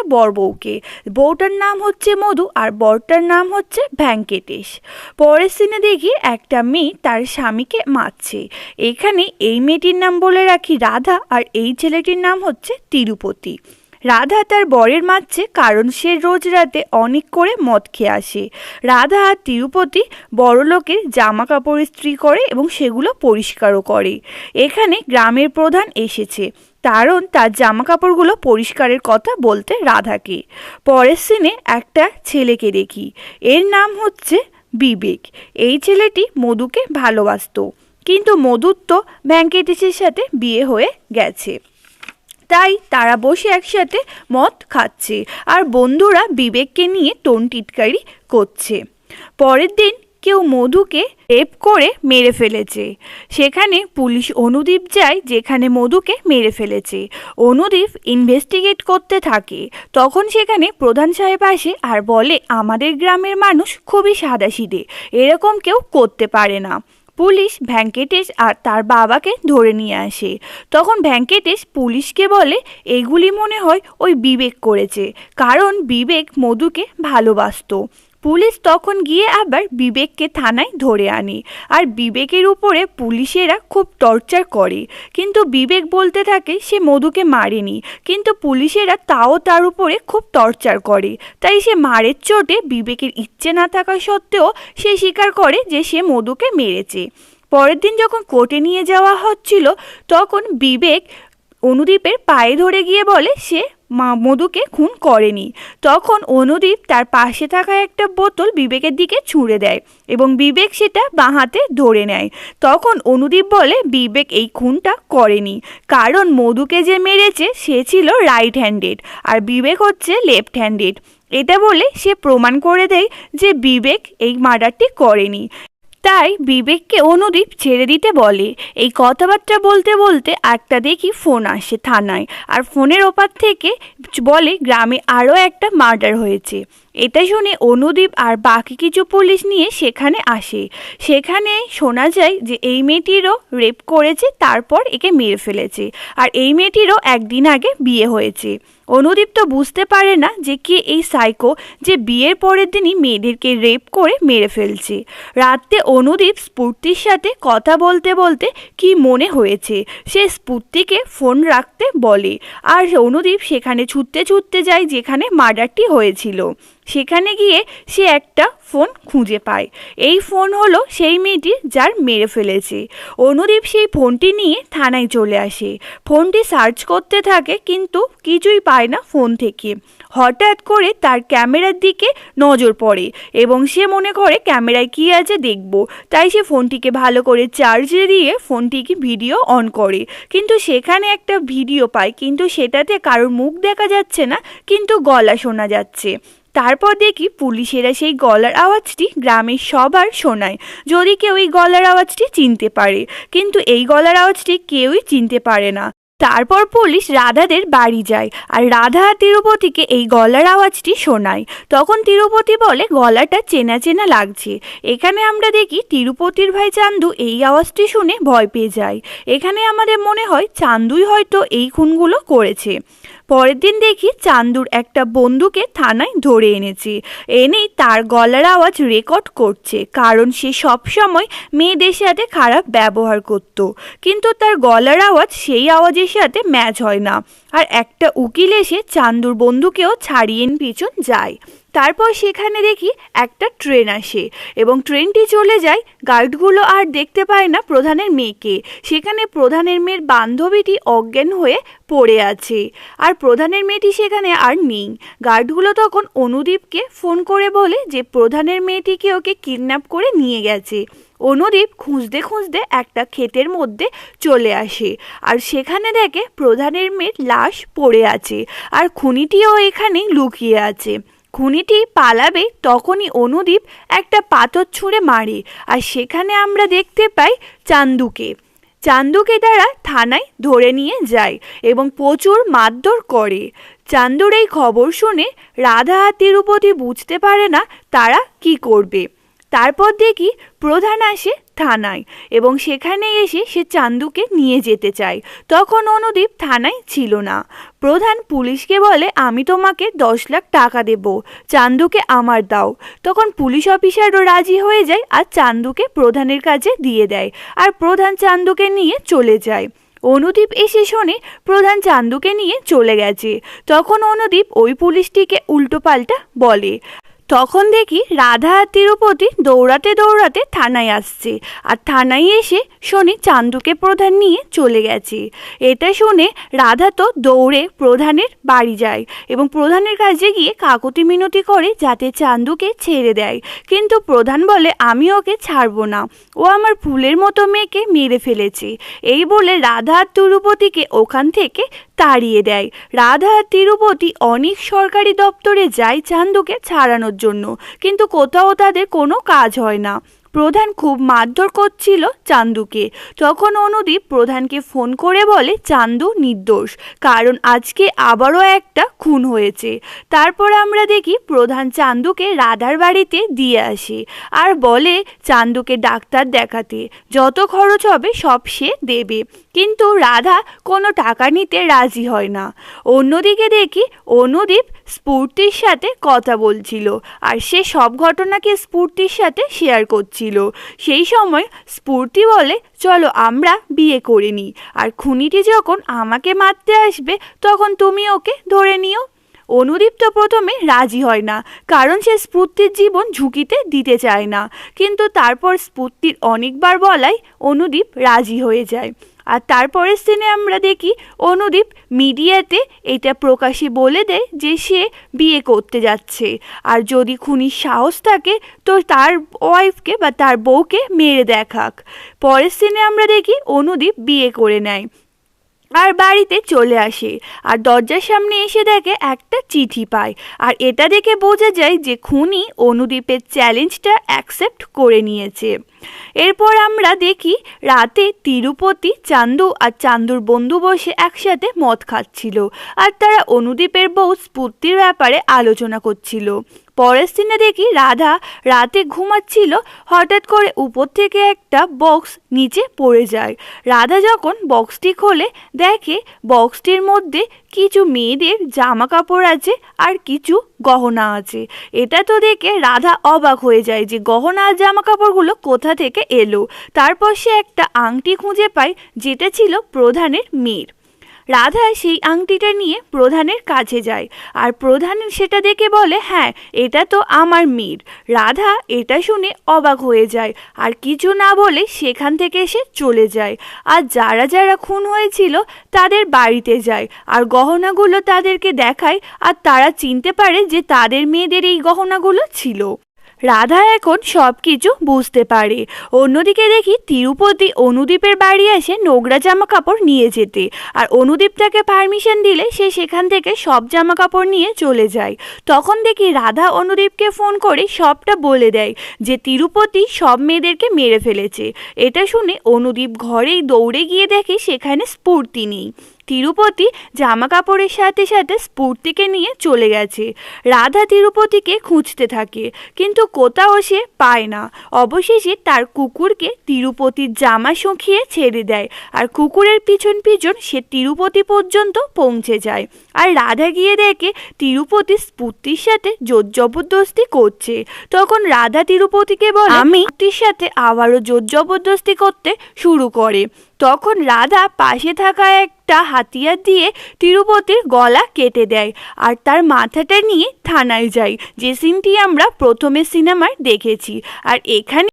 একটা বর বউকে। বউটার নাম হচ্ছে মধু আর বরটার নাম হচ্ছে ভ্যাঙ্কেটেশ। পরের সিনে দেখি একটা মেয়ে তার স্বামীকে মারছে। এখানে এই মেয়েটির নাম বলে রাখি রাধা আর এই ছেলেটির নাম হচ্ছে তিরুপতি। রাধা তার বরের মারছে কারণ সে রোজ রাতে অনেক করে মদ খেয়ে আসে। রাধা আর তিরুপতি বড়লোকের জামা কাপড় ইস্ত্রি করে এবং সেগুলো পরিষ্কারও করে। এখানে গ্রামের প্রধান এসেছে। কারণ তার জামা কাপড়গুলো পরিষ্কারের কথা বলতে রাধাকে। পরের সিনে একটা ছেলেকে দেখি। এর নাম হচ্ছে বিবেক। এই ছেলেটি মধুকে ভালোবাসতো। কিন্তু মধুর তো ভ্যাঙ্কেটিসের সাথে বিয়ে হয়ে গেছে। তাই তারা বসে একসাথে মদ খাচ্ছে। আর বন্ধুরা বিবেককে নিয়ে টোন টিটকারি করছে। পরের দিন কেউ মধুকে রেপ করে মেরে ফেলেছে। সেখানে পুলিশ অনুদীপ যায়, যেখানে মধুকে মেরে ফেলেছে। অনুদীপ ইনভেস্টিগেট করতে থাকে। তখন সেখানে প্রধান সাহেব আসে আর বলে, আমাদের গ্রামের মানুষ খুবই সাদাসিদে, এরকম কেউ করতে পারে না। পুলিশ ভ্যাঙ্কেটেশ আর তার বাবাকে ধরে নিয়ে আসে। তখন ভ্যাঙ্কেটেশ পুলিশকে বলে, এগুলি মনে হয় ওই বিবেক করেছে, কারণ বিবেক মধুকে ভালোবাসতো। পুলিশ তখন গিয়ে আবার বিবেককে থানায় ধরে আনে। আর বিবেকের উপরে পুলিশেরা খুব টর্চার করে। কিন্তু বিবেক বলতে থাকে, সে মধুকে মারেনি। কিন্তু পুলিশেরা তাও তার উপরে খুব টর্চার করে। তাই সে মারের চোটে বিবেকের ইচ্ছে না থাকা সত্ত্বেও সে স্বীকার করে যে সে মধুকে মেরেছে। পরের দিন যখন কোর্টে নিয়ে যাওয়া হচ্ছিল, তখন বিবেক অনুদীপের পায়ে ধরে গিয়ে বলে, সে মা মধুকে খুন করেনি। তখন অনুদীপ তার পাশে থাকা একটা বোতল বিবেকের দিকে ছুঁড়ে দেয় এবং বিবেক সেটা বাঁ হাতে ধরে নেয়। তখন অনুদীপ বলে, বিবেক এই খুনটা করেনি। কারণ মধুকে যে মেরেছে, সে ছিল রাইট হ্যান্ডেড আর বিবেক হচ্ছে লেফট হ্যান্ডেড এটা বলে সে প্রমাণ করে দেয় যে বিবেক এই মার্ডারটি করেনি। তাই বিবেককে অনুদীপ ছেড়ে দিতে বলে। এই কথাবার্তা বলতে বলতে একটা দেখি ফোন আসে থানায় আর ফোনের ওপার থেকে বলে গ্রামে আরও একটা মার্ডার হয়েছে। এটা শুনে অনুদীপ আর বাকি কিছু পুলিশ নিয়ে সেখানে আসে। সেখানে শোনা যায় যে এই মেয়েটিরও রেপ করেছে, তারপর একে মেরে ফেলেছে। আর এই মেয়েটিরও একদিন আগে বিয়ে হয়েছে। অনুদীপ তো বুঝতে পারে না যে কে এই সাইকো যে বিয়ের পরের দিনই মেয়েদেরকে রেপ করে মেরে ফেলছে। রাতে অনুদীপ স্ফূর্তির সাথে কথা বলতে বলতে কি মনে হয়েছে, সে স্ফূর্তিকে ফোন রাখতে বলে। আর অনুদীপ সেখানে ছুটতে ছুটতে যায় যেখানে মার্ডারটি হয়েছিল। সেখানে গিয়ে সে একটা ফোন খুঁজে পায়। এই ফোন হলো সেই মেয়েটি যার মেরে ফেলেছে। অনুদীপ সেই ফোনটি নিয়ে থানায় চলে আসে। ফোনটি সার্চ করতে থাকে কিন্তু কিছুই পায় না ফোন থেকে। হঠাৎ করে তার ক্যামেরার দিকে নজর পড়ে এবং সে মনে করে, ক্যামেরায় কী আছে দেখব। তাই সে ফোনটিকে ভালো করে চার্জে দিয়ে ফোনটিকে ভিডিও অন করে। কিন্তু সেখানে একটা ভিডিও পায়, কিন্তু সেটাতে কারোর মুখ দেখা যাচ্ছে না, কিন্তু গলা শোনা যাচ্ছে। তারপর দেখি পুলিশেরা সেই গলার আওয়াজটি গ্রামের সবার শোনায়। যদি কেউ এই গলার আওয়াজটি চিনতে পারে, কিন্তু এই গলার আওয়াজটি কেউই চিনতে পারে না। তারপর পুলিশ রাধাদের বাড়ি যায় আর রাধা তিরুপতিকে এই গলার আওয়াজটি শোনায়। তখন তিরুপতি বলে, গলাটা চেনা চেনা লাগছে। এখানে আমরা দেখি তিরুপতির ভাই চান্দু এই আওয়াজটি শুনে ভয় পেয়ে যায়। এখানে আমাদের মনে হয় চান্দুই হয়তো এই খুনগুলো করেছে। পরের দিন দেখি চান্দুর একটা বন্ধুকে থানায় ধরে এনেছে। এনেই তার গলার আওয়াজ রেকর্ড করছে, কারণ সে সবসময় মেয়েদের সাথে খারাপ ব্যবহার করত। কিন্তু তার গলার আওয়াজ সেই আওয়াজের সাথে ম্যাচ হয় না। আর একটা উকিল এসে চান্দুর বন্ধুকেও ছাড়িয়ে পিছন যায়। তারপর সেখানে দেখি একটা ট্রেন আসে এবং ট্রেনটি চলে যায় গার্ডগুলো আর দেখতে পায় না প্রধানের মেয়েকে। সেখানে প্রধানের মেয়ের বান্ধবীটি অজ্ঞান হয়ে পড়ে আছে আর প্রধানের মেয়েটি সেখানে আর নেই। গার্ডগুলো তখন অনুদীপকে ফোন করে বলে যে প্রধানের মেয়েটিকে ওকে কিডন্যাপ করে নিয়ে গেছে। অনুদীপ খুঁজতে খুঁজতে একটা ক্ষেতের মধ্যে চলে আসে আর সেখানে দেখে প্রধানের মেয়ের লাশ পড়ে আছে আর খুনিটিও এখানে লুকিয়ে আছে। খুনিটি পালাবে তখনই অনুদীপ একটা পাথর ছুঁড়ে মারে আর সেখানে আমরা দেখতে পাই চান্দুকে। চান্দুকে তারা থানায় ধরে নিয়ে যায় এবং প্রচুর মারধর করে। চান্দুর এই খবর শুনে রাধা তিরুপতি বুঝতে পারে না তারা কি করবে। তারপর দেখি প্রধান আসে থানায় এবং সেখানে এসে সে চান্দুকে নিয়ে যেতে চায়। তখন অনুদীপ থানায় ছিল না। প্রধান পুলিশকে বলে, আমি তোমাকে দশ লাখ টাকা দেব, চান্দুকে আমার দাও। তখন পুলিশ অফিসারও রাজি হয়ে যায় আর চান্দুকে প্রধানের কাছে দিয়ে দেয় আর প্রধান চান্দুকে নিয়ে চলে যায়। অনুদীপ এসে শোনে প্রধান চান্দুকে নিয়ে চলে গেছে। তখন অনুদীপ ওই পুলিশটিকে উল্টোপাল্টা বলে তখন দেখি রাধা আর তিরুপতি দৌড়াতে দৌড়াতে থানায় আসছে। আর থানায় এসে শোনে চান্দুকে প্রধান নিয়ে চলে গেছে। এটা শুনে রাধা তো দৌড়ে প্রধানের বাড়ি যায় এবং প্রধানের কাছে গিয়ে কাকতি মিনতি করে যাতে চান্দুকে ছেড়ে দেয়। কিন্তু প্রধান বলে, আমি ওকে ছাড়বো না। ও আমার ফুলের মতো মেয়েকে মেরে ফেলেছে। এই বলে রাধা আর তিরুপতিকে ওখান থেকে তাড়িয়ে দেয়। রাধা আর তিরুপতি অনেক সরকারি দপ্তরে যায় চান্দুকে ছাড়ানোর জন্য। কিন্তু কোথাও তাদের কোনো কাজ হয় না। প্রধান খুব মারধর করছিল চান্দুকে। তখন অনুদীপ প্রধানকে ফোন করে বলে, চান্দু, নির্দোষ। কারণ আজকে আবারও একটা খুন হয়েছে। তারপর আমরা দেখি প্রধান চান্দুকে রাধার বাড়িতে দিয়ে আসে। আর বলে, চান্দুকে ডাক্তার দেখাতে। যত খরচ হবে, সব সে দেবে। কিন্তু রাধা কোনো টাকা নিতে রাজি হয় না। অন্যদিকে দেখি অনুদীপ স্ফূর্তির সাথে কথা বলছিল আর সে সব ঘটনাকে স্ফূর্তির সাথে শেয়ার করছিল। সেই সময় স্ফূর্তি বলে, চলো আমরা বিয়ে করে নিই। আর খুনিটি যখন আমাকে মারতে আসবে, তখন তুমি ওকে ধরে নিও। অনুদীপ তো প্রথমে রাজি হয় না, কারণ সে স্ফূর্তির জীবন ঝুঁকিতে দিতে চায় না। কিন্তু তারপর স্ফূর্তির অনেকবার বলায় অনুদীপ রাজি হয়ে যায়। আর তারপরের সিনে আমরা দেখি অনুদীপ মিডিয়াতে এটা প্রকাশে বলে দেয় যে সে বিয়ে করতে যাচ্ছে। আর যদি খুনির সাহস থাকে, তো তার ওয়াইফকে বা তার বউকে মেরে দেখাক। পরের সিনে আমরা দেখি অনুদীপ বিয়ে করে নেয়। আর বাড়িতে চলে আসে। আর দরজার সামনে এসে দেখে একটা চিঠি পায়। আর এটা দেখে বোঝা যায় যে খুনি অনুদীপের চ্যালেঞ্জটা অ্যাকসেপ্ট করে নিয়েছে। এরপর আমরা দেখি রাতে তিরুপতি, চান্দু আর চান্দুর বন্ধু বসে একসাথে মদ খাচ্ছিল। আর তারা অনুদীপের বউ স্ফূর্তির ব্যাপারে আলোচনা করছিল। পরের সিনে দেখি রাধা রাতে ঘুমাচ্ছিল, হঠাৎ করে উপর থেকে একটা বক্স নিচে পড়ে যায়। রাধা যখন বক্সটি খোলে, দেখে বক্সটির মধ্যে কিছু মেয়েদের জামা কাপড় আছে আর কিছু গহনা আছে। এটা তো দেখে রাধা অবাক হয়ে যায় যে গহনা আর জামা কাপড়গুলো কোথা থেকে এলো। তারপর সে একটা আংটি খুঁজে পায়, যেটা ছিল প্রধানের মেয়ের। রাধা সেই আংটিটা নিয়ে প্রধানের কাছে যায়। আর প্রধান সেটা দেখে বলে হ্যাঁ এটা তো আমার মেয়ের রাধা এটা শুনে অবাক হয়ে যায়। আর কিছু না বলে সেখান থেকে এসে চলে যায়। আর যারা যারা খুন হয়েছিল তাদের বাড়িতে যায়। আর গহনাগুলো তাদেরকে দেখায়। আর তারা চিনতে পারে যে তাদের মেয়েদের এই গহনাগুলো ছিল। রাধা এখন সব কিছু বুঝতে পারে। অন্যদিকে দেখি তিরুপতি অনুদীপের বাড়ি এসে নোংরা জামা কাপড় নিয়ে যেতে। আর অনুদীপ তাকে পারমিশন দিলে সে সেখান থেকে সব জামা কাপড় নিয়ে চলে যায়। তখন দেখি রাধা অনুদীপকে ফোন করে সবটা বলে দেয় যে তিরুপতি সব মেয়েদেরকে মেরে ফেলেছে। এটা শুনে অনুদীপ ঘরেই দৌড়ে গিয়ে দেখে সেখানে স্ফূর্তি নেই। তিরুপতি জামা কাপড়ের সাথে সাথে স্ফূর্তিকে নিয়ে চলে গেছে। রাধা তিরুপতিকে খুঁজতে থাকে কিন্তু কোথাও সে পায় না। অবশেষে তার কুকুরকে তিরুপতির জামা শুকিয়ে ছেড়ে দেয় আর কুকুরের পিছন পিছন সে তিরুপতি পর্যন্ত পৌঁছে যায় আর রাধা গিয়ে দেখে তিরুপতি স্ফূর্তির সাথে জোর জবরদস্তি করছে। তখন রাধা তিরুপতিকে বলে আমি সাথে আবারও জোর জবরদস্তি করতে শুরু করে। তখন রাধা পাশে থাকা একটা হাতিয়ার দিয়ে তিরুপতির গলা কেটে দেয় আর তার মাথাটা নিয়ে থানায় যায়। যে সিনটি আমরা প্রথমে সিনেমায় দেখেছি। আর এখানে